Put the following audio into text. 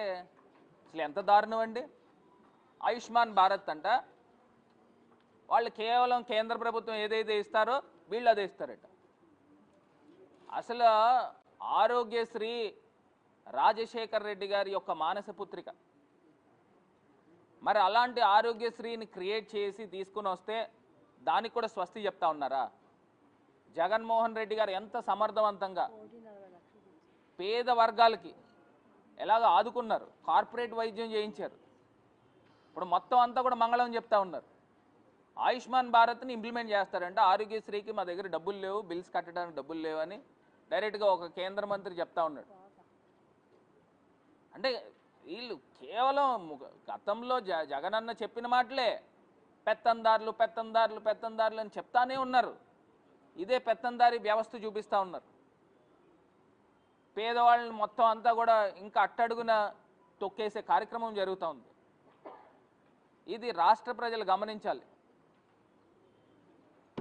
అసలు ఎంత దారుణం అండి? ఆయుష్మాన్ భారత్ అంట. వాళ్ళు కేవలం కేంద్ర ప్రభుత్వం ఏదైతే ఇస్తారో వీళ్ళు అదే ఇస్తారట. అసలు ఆరోగ్యశ్రీ రాజశేఖర్ రెడ్డి గారి యొక్క మానస పుత్రిక. మరి అలాంటి ఆరోగ్యశ్రీని క్రియేట్ చేసి తీసుకుని వస్తే దానికి కూడా స్వస్తి చెప్తా ఉన్నారా? జగన్మోహన్ రెడ్డి గారు ఎంత సమర్థవంతంగా పేద వర్గాలకి ఎలాగ ఆదుకున్నారు. కార్పొరేట్ వైద్యం చేయించారు. ఇప్పుడు మొత్తం అంతా కూడా మంగళం చెప్తా ఉన్నారు. ఆయుష్మాన్ భారత్ని ఇంప్లిమెంట్ చేస్తారంటే ఆరోగ్యశ్రీకి మా దగ్గర డబ్బులు లేవు బిల్స్ కట్టడానికి డబ్బులు లేవని డైరెక్ట్గా ఒక కేంద్ర మంత్రి చెప్తా ఉన్నాడు. అంటే వీళ్ళు కేవలం గతంలో జ జగనన్న చెప్పిన మాటలే. పెత్తందారులు పెత్తందారులు పెత్తందారులు అని చెప్తానే ఉన్నారు. ఇదే పెత్తందారి వ్యవస్థ చూపిస్తూ ఉన్నారు. పేదవాళ్ళని మొత్తం అంతా కూడా ఇంకా అట్టడుగున తొక్కేసే కార్యక్రమం జరుగుతూ ఉంది. ఇది రాష్ట్ర ప్రజలు గమనించాలి.